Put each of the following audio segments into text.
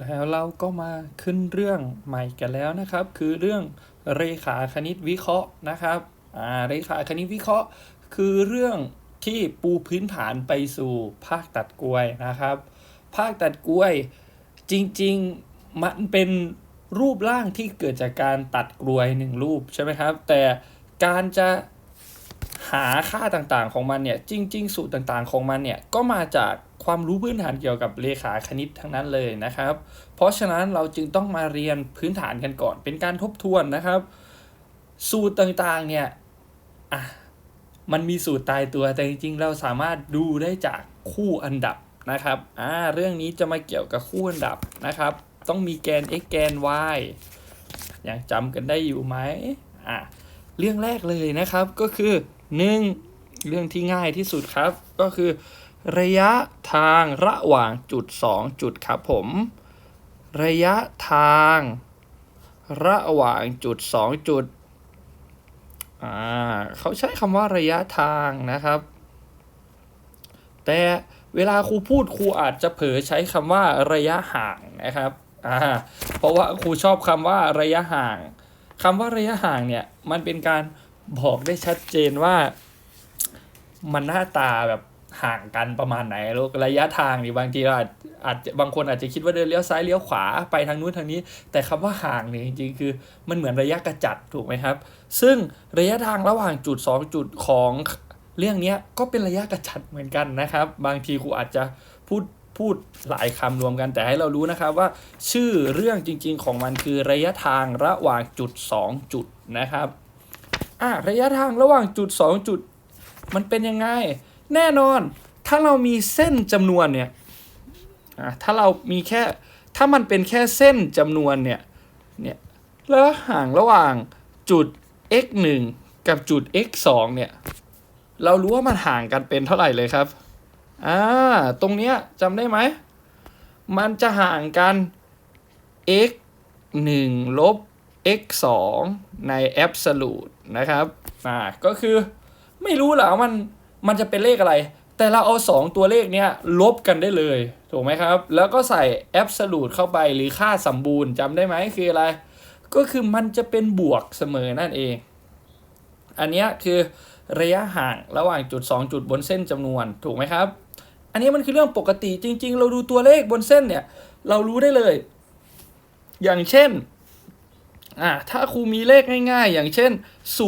แล้วเราก็มาขึ้นเรื่องใหม่กันแล้วนะครับ คือเรื่องเรขาคณิตวิเคราะห์นะครับอ่าเรขาคณิตวิเคราะห์ คือเรื่องที่ปูพื้นฐานไปสู่ภาคตัดกลวยนะครับ ภาคตัดกลวยจริงๆมันเป็นรูปร่างที่เกิดจากการตัดกลวยหนึ่งรูปใช่ไหมครับ แต่การจะหาค่าต่างๆของมันเนี่ยจริง ๆ สูตรต่างๆของมันเนี่ยก็มาจาก ความรู้พื้นฐานเกี่ยวกับเลขาคณิตทั้งนั้นเลยนะครับ เพราะฉะนั้นเราจึงต้องมาเรียนพื้นฐานกันก่อนเป็นการทบทวนนะครับ สูตรต่างๆเนี่ยอะมันมีสูตรตายตัวแต่จริงๆ เราสามารถดูได้จากคู่อันดับนะครับอ่าเรื่องนี้จะมาเกี่ยวกับคู่อันดับนะครับ ต้องมีแกน x แกน y ยังจำกันได้อยู่ไหมอะเรื่องแรกเลยนะครับก็คือ 1. เรื่องที่ง่ายที่สุดครับก็คือ ระยะทางระหว่างจุด 2 จุดครับผม ระยะทาง ระหว่างจุด 2 จุดอ่าเขาใช้คำว่าระยะทางนะครับ แต่เวลาครูพูดครูอาจจะเผลอใช้คำว่าระยะห่างนะครับอ่าเพราะว่าครูชอบคำว่าระยะห่างคำว่าระยะห่างเนี่ยมันเป็นการบอกได้ชัดเจนว่า มันหน้าตาแบบ ห่างกันประมาณไหนลูกระยะทางนี่บางทีเราอาจอาจะบางคนอาจจะคิดว่าเดินเลี้ยวซ้ายเลี้ยวขวาไปทางนู้นทางนี้ แต่คำว่าห่างเนี่ยจริงๆ คือมันเหมือนระยะกระจัดถูกไหมครับ ซึ่งระยะทางระหว่างจุด 2 จุดของเรื่องนี้ก็เป็นระยะกระจัดเหมือนกันนะครับ บางทีครูอาจจะพูดพูดหลายคำรวมกันแต่ให้เรารู้นะครับว่า ชื่อเรื่องจริงๆของมันคือระยะทางระหว่างจุด 2 จุดนะครับอะระยะทางระหว่างจุด 2 จุด มันเป็นยังไง แน่นอน ถ้าเรามีเส้นจำนวนเนี่ยถ้าเรามีแค่ ถ้ามันเป็นแค่เส้นจำนวนเนี่ย เนี่ย แล้วห่างระหว่างจุด x 1กับจุด x 2เนี่ย เรารู้ว่ามันห่างกันเป็นเท่าไหร่เลยครับ อ่า ตรงเนี้ยจำได้ไหม มันจะห่างกัน x 1ลบ x 2ใน absolute นะครับ อ่า ก็คือไม่รู้หรอมัน มันจะเป็นเลขอะไร แต่เราเอา 2 ตัวเลขเนี้ยลบกันได้เลย ถูกไหมครับ แล้วก็ใส่ absolute เข้าไปหรือค่าสมบูรณ์จำได้ไหมคืออะไร ก็คือมันจะเป็นบวกเสมอนั่นเอง อันนี้คือระยะห่างระหว่างจุด 2 จุดบนเส้นจำนวนถูกไหมครับ อันนี้มันคือเรื่องปกติจริง ๆ เราดูตัวเลขบนเส้นเนี่ยเรารู้ได้เลย อย่างเช่นอ่าถ้าครูมีเลขง่าย ๆ อย่างเช่น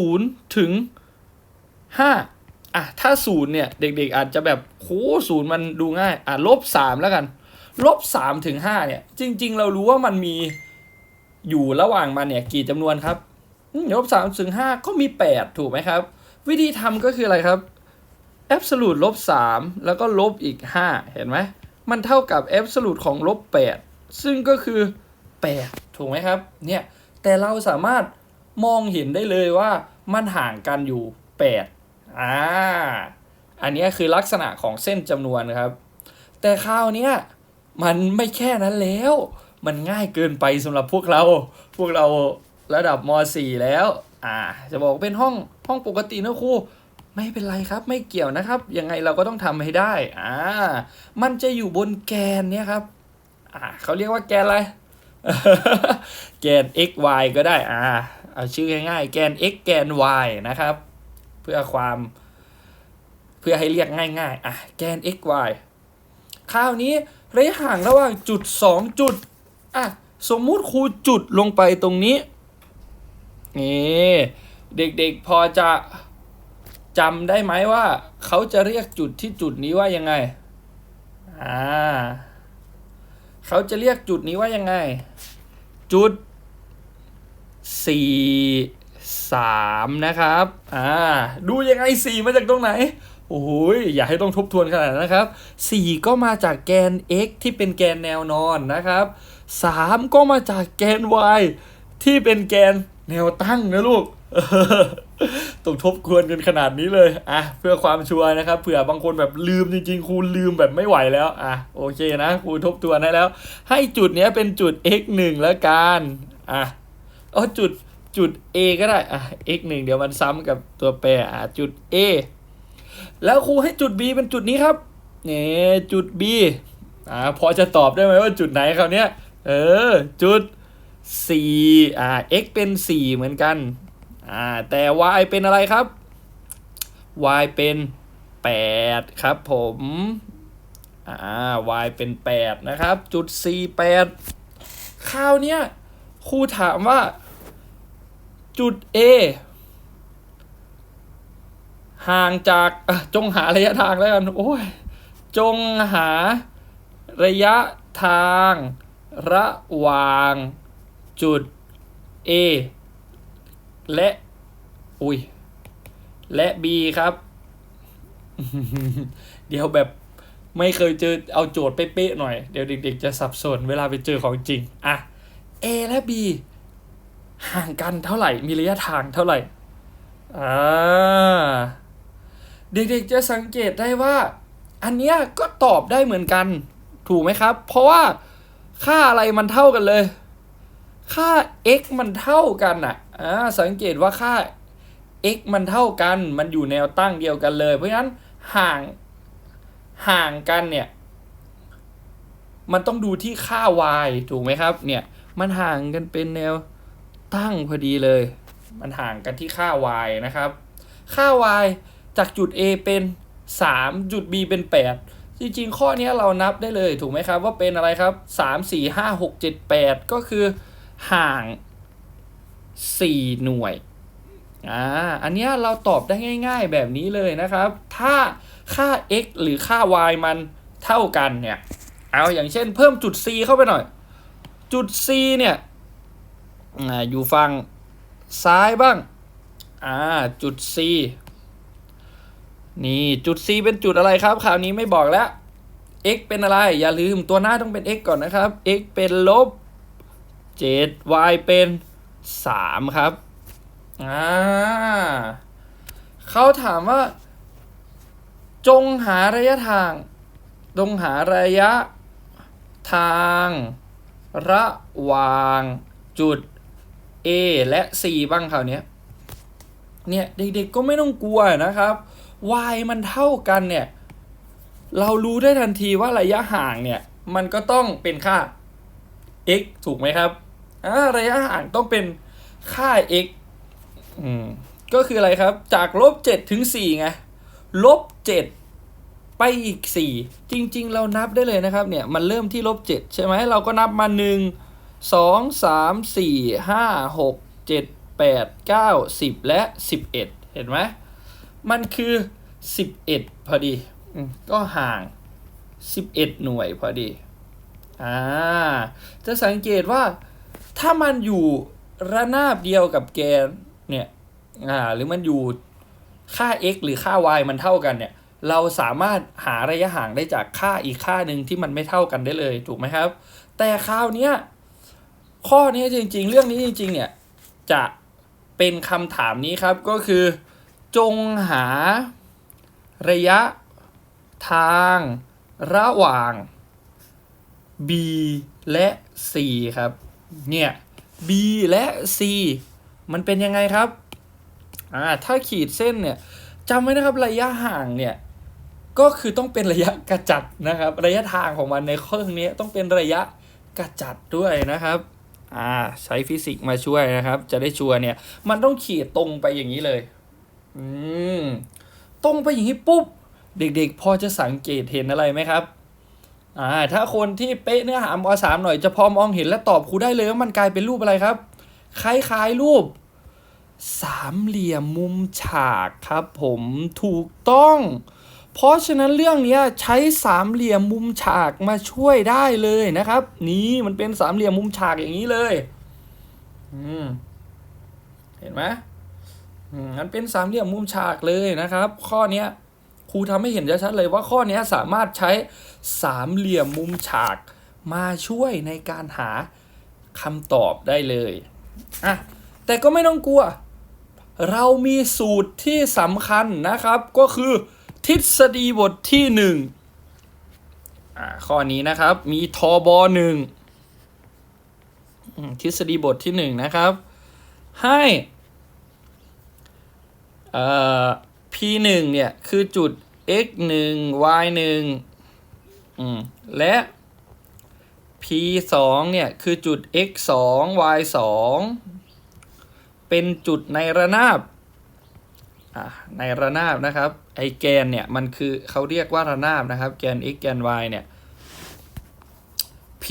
0 ถึง 5 อะถ้า0เนี่ยเด็กๆ อาจจะแบบโหศูนย์มันดูง่าย อะลบ3แล้วกันลบ3ถึง5เนี่ย จริง ๆ เรารู้ว่ามันมีอยู่ระหว่างมันเนี่ยกี่จำนวนครับอืมลบ3ถึง5ก็มี8ถูกไหมครับ วิธีทำก็คืออะไรครับ absolute ลบ3แล้วก็ลบอีก5เห็นไหมมันเท่ากับ absolute ของลบ8ซึ่งก็คือ8ถูกไหมครับ เนี่ยแต่เราสามารถมองเห็นได้เลยว่ามันห่างกันอยู่8 อ่า อันนี้คือลักษณะของเส้นจำนวนครับ แต่คราวเนี้ยมันไม่แค่นั้นแล้ว มันง่ายเกินไปสำหรับพวกเรา พวกเราระดับม .4 แล้ว อ่า จะบอกเป็นห้องห้องปกตินะครูไม่เป็นไรครับไม่เกี่ยวนะครับ ยังไงเราก็ต้องทำให้ได้ อ่า มันจะอยู่บนแกนเนี่ยครับ อ่าเขาเรียกว่าแกนอะไร แกน x y ก็ได้ อ่า เอาชื่อง่ายๆ แกน x แกน y นะครับ เพื่อความ เพื่อให้เรียกง่ายๆ อะ แกน x y คราวนี้ระยะห่างระหว่างจุด 2 จุด อะ สมมุติครูจุดลงไปตรงนี้ นี่เด็กๆพอจะจำได้ไหมว่า เขาจะเรียกจุดที่จุดนี้ว่ายังไง อ่า เขาจะเรียกจุดนี้ว่ายังไง จุดสี่ สามนะครับ อ่า ดูยังไงสี่มาจากตรงไหน โอ้โหยอย่าให้ต้องทบทวนขนาดนะครับสี่ก็มาจากแกน x ที่เป็นแกนแนวนอนนะครับสามก็มาจากแกน y ที่เป็นแกนแนวตั้งนะลูกต้องทบทวนกันขนาดนี้เลย อะ เพื่อความชัวร์นะครับ เผื่อบางคนแบบลืมจริงๆ ครูลืมแบบไม่ไหวแล้ว อะ โอเคนะครูทบทวนให้แล้ว ให้จุดเนี้ยเป็นจุด x 1แล้วกัน อะ เอาจุด จุด a ก็ได้อะ x 1เดี๋ยวมันซ้ำกับตัวแปรอะจุด a แล้วครูให้จุด b เป็นจุดนี้ครับเนี่ยจุด b อ่าพอจะตอบได้ไหมว่าจุดไหนคราวเนี้ยเออ จุดสี่อ่า x เป็นสี่เหมือนกัน อ่า แต่ y เป็นอะไรครับ y เป็นแปดครับผม อ่า y เป็นแปดนะครับ จุดสี่แปดคราวเนี้ยครูถามว่า จุด A ห่างจากจงหาระยะทางแล้วกันโอ้ยจงหาระยะทางระหว่างจุด A และอุ้ยและ B ครับ เดี๋ยวแบบไม่เคยเจอเอาโจทย์เป๊ะๆหน่อย เดี๋ยวเด็กๆจะสับสนเวลาไปเจอของจริง อะ A และ B ห่างกันเท่าไหร่ มีระยะทางเท่าไหร่อ่าเด็กๆจะสังเกตได้ว่า อันเนี้ยก็ตอบได้เหมือนกัน ถูกไหมครับ เพราะว่าค่าอะไรมันเท่ากันเลย ค่า x มันเท่ากันอะอ่าสังเกตว่าค่า x มันเท่ากัน มันอยู่แนวตั้งเดียวกันเลย เพราะฉะนั้นห่างห่างกันเนี่ยมันต้องดูที่ค่า y ถูกไหมครับ เนี่ย มันห่างกันเป็นแนว ตั้งพอดีเลย มันห่างกันที่ค่า y นะครับ ค่า y จากจุด A เป็น 3 จุด B เป็น 8 จริงๆ ข้อนี้เรานับได้เลยถูกไหมครับ ว่าเป็นอะไรครับ 3 4 5 6 7 8 ก็คือห่าง 4 หน่วยอ่าอันเนี้ยเราตอบได้ง่าย ๆ แบบนี้เลยนะครับ ถ้าค่า x หรือค่า y มันเท่ากันเนี่ย เอาอย่างเช่นเพิ่มจุด c เข้าไปหน่อย จุด c เนี่ย อยู่ฝั่งซ้ายบ้าง อ่า จุด c นี่จุด c เป็นจุดอะไรครับคราวนี้ไม่บอกแล้ว x เป็นอะไร อย่าลืมตัวหน้าต้องเป็น x ก่อนนะครับ x เป็นลบ 7 y เป็น 3 ครับ อ่าเขาถามว่า จงหาระยะทาง จงหาระยะทาง ระหว่างจุด A และ C บ้างคราวนี้เนี่ยเด็กๆก็ไม่ต้องกลัวนะครับ y มันเท่ากันเนี่ยเรารู้ได้ทันทีว่าระยะห่างเนี่ยมันก็ต้องเป็นค่า x ถูกไหมครับอ่าระยะห่างต้องเป็นค่า x อืมก็คืออะไรครับจากลบ7ถึง4ไงลบ7ไปอีก 4 จริง ๆ เรานับได้เลยนะครับเนี่ยมันเริ่มที่ลบ7ใช่ไหมเราก็นับมา 1 2 3 4 5 6 7 8 9 10และ11เห็นไหมมันคือ11พอดีอืมก็ห่าง11หน่วยพอดีอ่าจะสังเกตว่าถ้ามันอยู่ระนาบเดียวกับแกนเนี่ยอ่าหรือมันอยู่ค่า x หรือค่า y มันเท่ากันเนี่ย เราสามารถหาระยะห่างได้จากค่าอีกค่าหนึ่งที่มันไม่เท่ากันได้เลยถูกไหมครับ แต่คราวเนี้ย ข้อนี้จริง ๆ เรื่องนี้จริง ๆ เนี่ยจะเป็นคำถามนี้ครับก็คือ จงหาระยะทางระหว่าง B และ C ครับ เนี่ย B และ C มันเป็นยังไงครับอ่าถ้าขีดเส้นเนี่ยจำไว้นะครับระยะห่างเนี่ยก็คือต้องเป็นระยะกระจัดนะครับ ระยะทางของมันในเครื่องนี้ต้องเป็นระยะกระจัดด้วยนะครับ อ่าใช้ฟิสิกส์มาช่วยนะครับ จะได้ชัวร์เนี่ย มันต้องขีดตรงไปอย่างนี้เลย อืม ตรงไปอย่างนี้ปุ๊บ เด็กๆ พอจะสังเกตเห็นอะไรไหมครับ อ่า ถ้าคนที่เป๊ะเนื้อหามสามหน่อยจะพอมองเห็นและตอบครูได้เลยว่ามันกลายเป็นรูปอะไรครับ คล้ายๆรูป สามเหลี่ยมมุมฉากครับ ผมถูกต้อง เพราะฉะนั้นเรื่องนี้ใช้สามเหลี่ยมมุมฉากมาช่วยได้เลยนะครับ นี่มันเป็นสามเหลี่ยมมุมฉากอย่างนี้เลยอืมเห็นไหมอืมมันเป็นสามเหลี่ยมมุมฉากเลยนะครับ ข้อเนี้ยครูทำให้เห็นชัดเลยว่าข้อเนี้ยสามารถใช้สามเหลี่ยมมุมฉากมาช่วยในการหาคำตอบได้เลยอะแต่ก็ไม่ต้องกลัว เรามีสูตรที่สำคัญนะครับก็คือ ทฤษฎีบทที่หนึ่งข้อนี้นะครับ มีทบหนึ่งทฤษฎีบทที่หนึ่งนะครับ ให้ p หนึ่งเนี่ย คือจุด x หนึ่ง y หนึ่งและ p p 2เนี่ย คือจุด x 2 y 2เป็นจุดในระนาบ ในระนาบนะครับไอแกนเนี่ยมันคือเขาเรียกว่าระนาบนะครับ แกน x แกน y เนี่ย p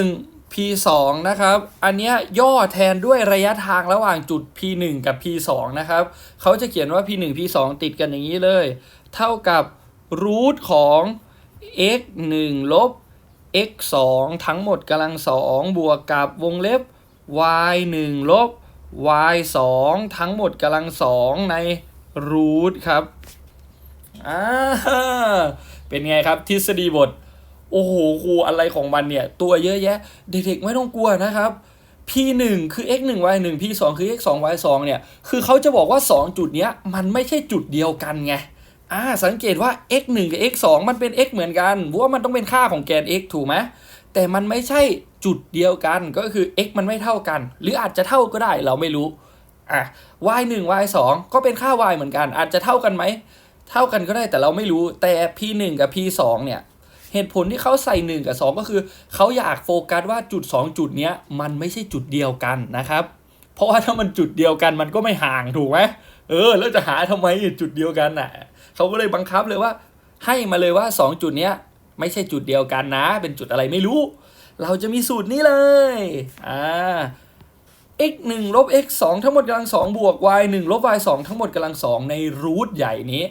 1 p 2นะครับ อันเนี้ยย่อแทนด้วยระยะทางระหว่างจุด p 1กับ p 2นะครับเขาจะเขียนว่า p 1 p 2ติดกันอย่างนี้เลย เท่ากับรูทของ x 1ลบ x 2ทั้งหมดกำลังสองบวกกับวงเล็บ y 1ลบ y 2ทั้งหมดกำลังสองใน รูทครับอ่าเป็นไงครับทฤษฎีบท โอ้โหครูอะไรของมันเนี่ย ตัวเยอะแยะ เด็กๆไม่ต้องกลัวนะครับ p 1คือ x 1 y 1 p 2คือ x 2 y 2เนี่ย คือเขาจะบอกว่า 2 จุดเนี้ย มันไม่ใช่จุดเดียวกันไงอ่าสังเกตว่า x 1กับ x 2มันเป็น x เหมือนกันเพราะว่ามันต้องเป็นค่าของแกน x ถูกไหมแต่มันไม่ใช่จุดเดียวกันก็คือ x มันไม่เท่ากัน หรืออาจจะเท่าก็ได้เราไม่รู้ อะ y 1 y 2ก็เป็นค่า y เหมือนกัน อาจจะเท่ากันไหม เท่ากันก็ได้แต่เราไม่รู้แต่ p 1กับ p 2เนี่ย เหตุผลที่เขาใส่ 1 กับ 2 ก็คือ เขาอยากโฟกัสว่าจุด 2 จุดเนี้ยมันไม่ใช่จุดเดียวกันนะครับ เพราะว่าถ้ามันจุดเดียวกันมันก็ไม่ห่างถูกไหมเออ แล้วจะหาทำไมจุดเดียวกันน่ะเขาก็เลยบังคับเลยว่า ให้มาเลยว่า 2 จุดเนี้ยไม่ใช่จุดเดียวกันนะ เป็นจุดอะไรไม่รู้ เราจะมีสูตรนี้เลย อ่า x 1ลบ x 2ทั้งหมดกำลัง2บวก y 1ลบ y 2ทั้งหมดกำลัง2ในรูทใหญ่นี้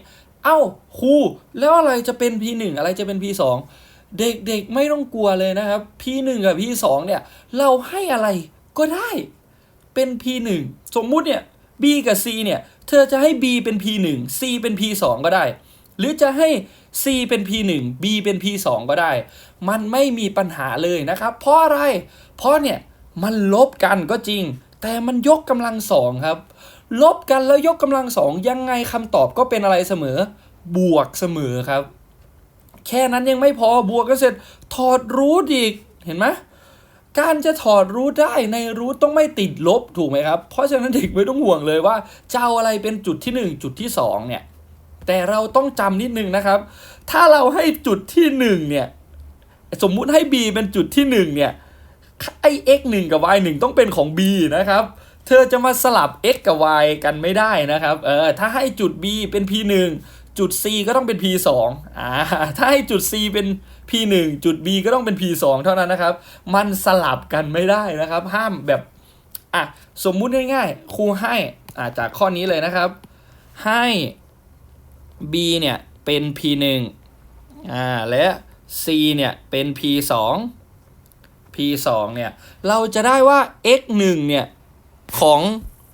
เอ้าครูแล้วอะไรจะเป็น p 1อะไรจะเป็น p 2เด็กๆไม่ต้องกลัวเลยนะครับ p 1กับ p 2เนี่ย เราให้อะไรก็ได้เป็น p 1สมมุติเนี่ย b กับ c เนี่ย เธอจะให้ b เป็น p 1 c เป็น p 2ก็ได้ หรือจะให้ c เป็น p 1 b เป็น p 2ก็ได้ มันไม่มีปัญหาเลยนะครับ เพราะอะไร เพราะเนี่ย มันลบกันก็จริง แต่มันยกกำลังสองครับ ลบกันแล้วยกกำลังสองยังไงคำตอบก็เป็นอะไรเสมอ บวกเสมอครับ แค่นั้นยังไม่พอบวกก็เสร็จ ถอดรูทอีกเห็นไหมการจะถอดรูทได้ในรูทต้องไม่ติดลบถูกไหมครับ เพราะฉะนั้นเด็กไม่ต้องห่วงเลยว่าจะเอาอะไรเป็นจุดที่ 1 จุดที่ 2 เนี่ย แต่เราต้องจำนิดนึงนะครับ ถ้าเราให้จุดที่ 1 เนี่ย สมมุติให้ b เป็นจุดที่ 1 เนี่ย ไอ้ x 1กับ y 1ต้องเป็นของ b นะครับเธอจะมาสลับ x กับ y กันไม่ได้นะครับ เออ ถ้าให้จุด b เป็น p 1จุด c ก็ต้องเป็น p 2อ่า ถ้าให้จุด c เป็น p 1จุด b ก็ต้องเป็น p 2เท่านั้นนะครับ มันสลับกันไม่ได้นะครับ ห้ามแบบ อะ สมมุติง่ายๆ ครูให้ อ่าจากข้อนี้เลยนะครับ ให้ b เนี่ยเป็น p 1อ่า และ c เนี่ยเป็น p 2 p 2 เนี่ยเราจะได้ว่า x 1 เนี่ยของ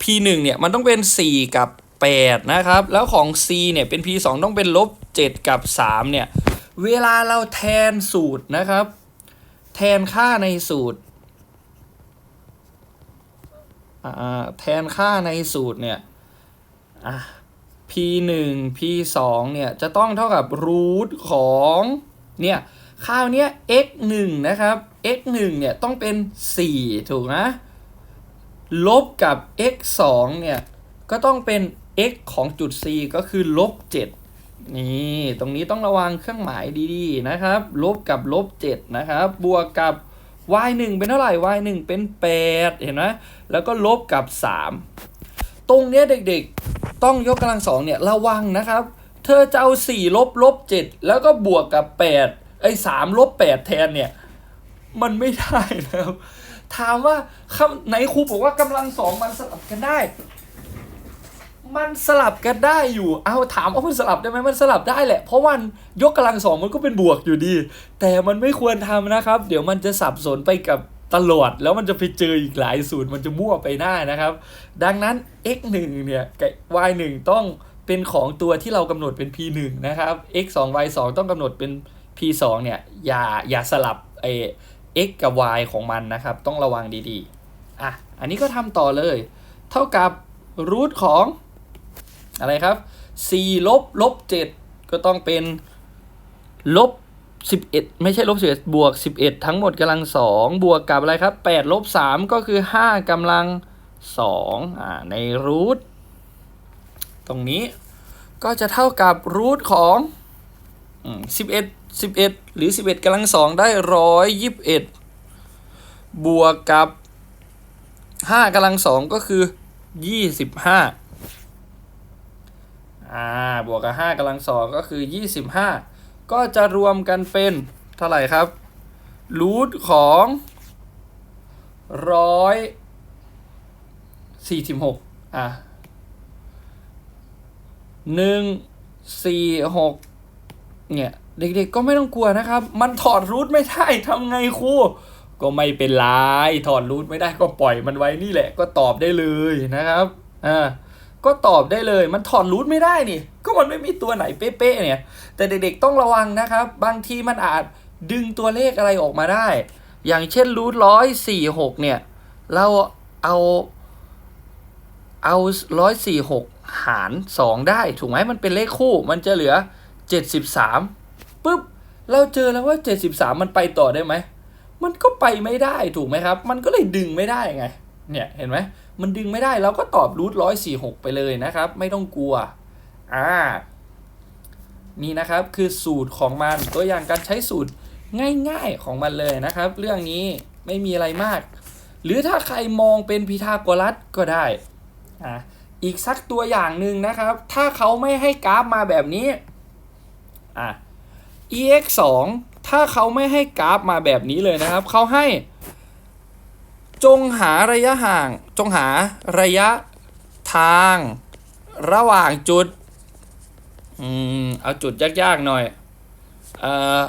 p 1 เนี่ยมันต้องเป็น 4 กับ 8 นะครับ แล้วของ c เนี่ยเป็น p 2 ต้องเป็นลบ 7 กับ 3 เนี่ย เวลาเราแทนสูตรนะครับ แทนค่าในสูตรอ่าแทนค่าในสูตรเนี่ยอะ p 1 p 2เนี่ย จะต้องเท่ากับรูทของ เนี่ย คราวเนี้ย x 1นะครับ x 1เนี่ยต้องเป็น 4 ถูกนะลบกับ x 2เนี่ยก็ต้องเป็น x ของจุด c ก็คือลบ7นี่ตรงนี้ต้องระวังเครื่องหมายดีๆนะครับลบกับลบ7นะครับบวกกับ y 1เป็นเท่าไหร่ y 1เป็น 8 เห็นไหมแล้วก็ลบกับ 3 ตรงเนี้ยเด็กๆต้องยกกำลังสองเนี่ยระวังนะครับ เธอจะเอา 4 ลบลบ 7 แล้วก็บวกกับ 8 ไอ้3ลบ8แทนเนี่ย มันไม่ได้นะครับ ถามว่าคำไหนครูบอกว่ากำลังสองมันสลับกันได้ มันสลับกันได้อยู่ เอาถามว่ามันสลับได้ไหมมันสลับได้แหละ เพราะวันยกกำลังสองมันก็เป็นบวกอยู่ดี แต่มันไม่ควรทำนะครับ เดี๋ยวมันจะสับสนไปกับตลอดแล้วมันจะไปเจออีกหลายสูตรมันจะมั่วไปได้นะครับ ดังนั้น x 1เนี่ยกับ y 1ต้องเป็นของตัวที่เรากำหนดเป็น p 1นะครับ x 2 y 2ต้องกำหนดเป็น p 2 เนี่ยอย่าอย่าสลับไอ x กับ y ของมันนะครับ ต้องระวังดีๆ อะ อันนี้ก็ทำต่อเลย เท่ากับรูทของ อะไรครับ 4 ลบลบ 7 ก็ต้องเป็นลบ 11 ไม่ใช่ลบ11บวก 11 ทั้งหมดกำลัง 2 บวกกับอะไรครับ 8 ลบ 3 ก็คือ 5กำลัง 2 อ่า ในรูทตรงนี้ก็จะเท่ากับรูทของ สิบเอืม11 11หรือ11กำลัง2ได้121บวกกับห้ากำลังสองก็คือยี่สิบห้าอ่าบวกกับห้ากำลังสองก็คือยี่สิบห้าก็จะรวมกันเป็นเท่าไหร่ครับรูทของร้อยสี่สิบหกอะหนึ่งสี่หก เนี่ยเด็กๆก็ไม่ต้องกลัวนะครับ มันถอดรูทไม่ได้ทำไงครูก็ไม่เป็นไรถอดรูทไม่ได้ก็ปล่อยมันไว้นี่แหละ ก็ตอบได้เลยนะครับอ่าก็ตอบได้เลยมันถอดรูทไม่ได้นี่ก็มันไม่มีตัวไหนเป๊ะๆเนี่ย แต่เด็กๆต้องระวังนะครับ บางทีมันอาจดึงตัวเลขอะไรออกมาได้ อย่างเช่นรูทร้อยสี่หกเนี่ย เราเอาเอาร้อยสี่หกหารสองได้ ถูกไหมมันเป็นเลขคู่ มันจะเหลือ เจ็ดสิบสามปุ๊บเราเจอแล้วว่าเจ็ดสิบสามมันไปต่อได้ไหม มันก็ไปไม่ได้ถูกไหมครับ มันก็เลยดึงไม่ได้ไง เนี่ยเห็นไหม มันดึงไม่ได้เราก็ตอบรูทร้อยสี่หกไปเลยนะครับ ไม่ต้องกลัว อ่า นี่นะครับคือสูตรของมันตัวอย่างการใช้สูตรง่ายๆของมันเลยนะครับ เรื่องนี้ไม่มีอะไรมาก หรือถ้าใครมองเป็นพีทาโกรัสก็ได้อ่าอีกสักตัวอย่างหนึ่งนะครับ ถ้าเขาไม่ให้กราฟมาแบบนี้ อะ ex 2ถ้าเขาไม่ให้กราฟมาแบบนี้เลยนะครับ เขาให้ จงหาระยะห่าง จงหาระยะทางระหว่างจุด อืม เอาจุดยากๆหน่อย เอ่อ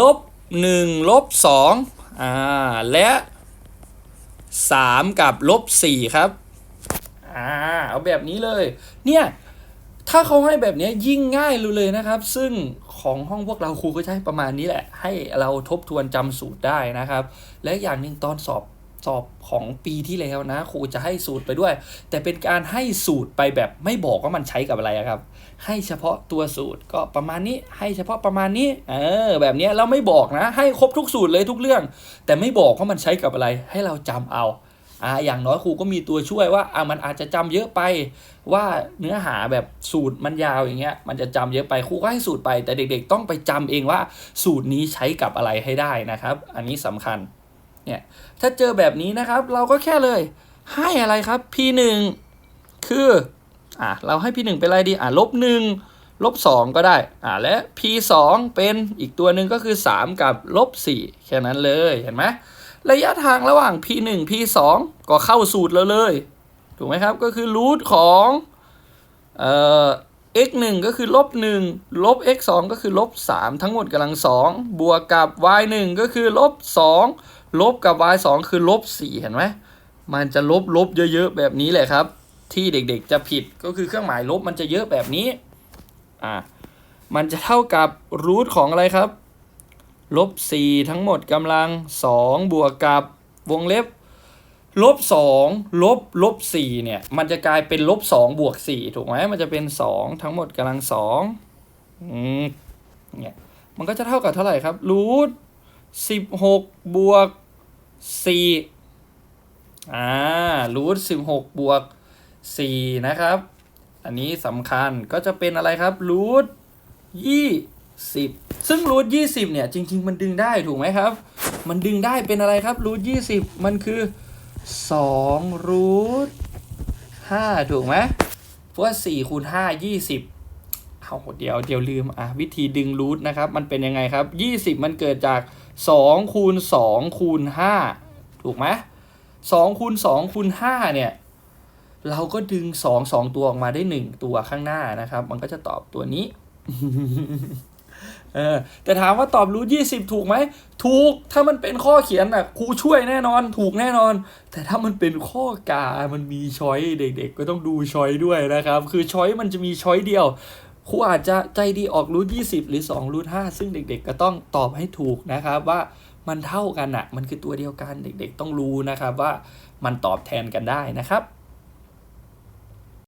ลบหนึ่งลบสองอ่า และสามกับลบสี่ครับ อ่า เอาแบบนี้เลย เนี่ย ถ้าเขาให้แบบนี้ยิ่งง่ายเลยนะครับ ซึ่งของห้องพวกเราครูก็ใช้ประมาณนี้แหละ ให้เราทบทวนจำสูตรได้นะครับ และอย่างหนึ่งตอนสอบสอบของปีที่แล้วนะ ครูจะให้สูตรไปด้วย แต่เป็นการให้สูตรไปแบบไม่บอกว่ามันใช้กับอะไระครับ ให้เฉพาะตัวสูตรก็ประมาณนี้ ให้เฉพาะประมาณนี้ เออ แบบนี้เราไม่บอกนะ ให้ครบทุกสูตรเลยทุกเรื่อง แต่ไม่บอกว่ามันใช้กับอะไร ให้เราจำเอา อ่าอย่างน้อยครูก็มีตัวช่วยว่าอ่ามันอาจจะจำเยอะไป ว่าเนื้อหาแบบสูตรมันยาวอย่างเงี้ยมันจะจำเยอะไปครูก็ให้สูตรไป แต่เด็ก ๆ ต้องไปจำเองว่าสูตรนี้ใช้กับอะไรให้ได้นะครับ อันนี้สำคัญเนี่ยถ้าเจอแบบนี้นะครับ เราก็แค่เลยให้อะไรครับ p 1 คืออะเราให้ p 1 เป็นอะไรดีอะลบหนึ่งลบสองก็ได้อะและ p 2 เป็นอีกตัวหนึ่งก็คือ 3 กับลบ4แค่นั้นเลยเห็นไหม ระยะทางระหว่าง p 1 p 2 ก็เข้าสูตรแล้วเลย ถูกไหมครับ ก็คือรูทของเอ่อ x 1ก็คือลบ1ลบ x 2ก็คือลบ3ทั้งหมดกำลัง 2 บวกกับ y 1ก็คือลบ2ลบกับ y 2คือลบ4เห็นไหมมันจะลบลบเยอะๆ แบบนี้แหละครับ ที่เด็กๆจะผิดก็คือเครื่องหมายลบมันจะเยอะแบบนี้อ่ามันจะเท่ากับรูทของอะไรครับ ลบ 4 ทั้งหมดกำลัง 2 บวกกับวงเล็บลบ2ลบลบ4เนี่ยมันจะกลายเป็นลบ2บวก4ถูกไหมมันจะเป็น2ทั้งหมดกำลัง2อืมเนี่ยมันก็จะเท่ากับเท่าไหร่ครับรูท16บวก4อ่ารูท16บวก4นะครับ อันนี้สำคัญก็จะเป็นอะไรครับรูท 20ซึ่งรูท20เนี่ยจริง ๆ มันดึงได้ถูกไหมครับ มันดึงได้เป็นอะไรครับรูท20มันคือ2รูท5ถูกไหมเพราะว่า4คูณ5 20เอาเดี๋ยวเดี๋ยวลืมอะวิธีดึงรูทนะครับมันเป็นยังไงครับ20มันเกิดจาก2คูณ2คูณ5ถูกไหม2คูณ2คูณ5เนี่ย เราก็ดึง 2 2 ตัวออกมาได้ 1 ตัวข้างหน้านะครับ มันก็จะตอบตัวนี้ เออแต่ถามว่าตอบรูทยี่สิบถูกไหม ถูกถ้ามันเป็นข้อเขียนอะครูช่วยแน่นอนถูกแน่นอน แต่ถ้ามันเป็นข้อกา มันมีช้อยเด็ก ๆ ก็ต้องดูช้อยด้วยนะครับ คือช้อยมันจะมีช้อยเดียวครูอาจจะใจดีออกรูทยี่สิบหรือ2รูทห้าซึ่งเด็ก ๆ ก็ต้องตอบให้ถูกนะครับว่ามันเท่ากันอะ มันคือตัวเดียวกันเด็ก ๆ ต้องรู้นะครับว่ามันตอบแทนกันได้นะครับ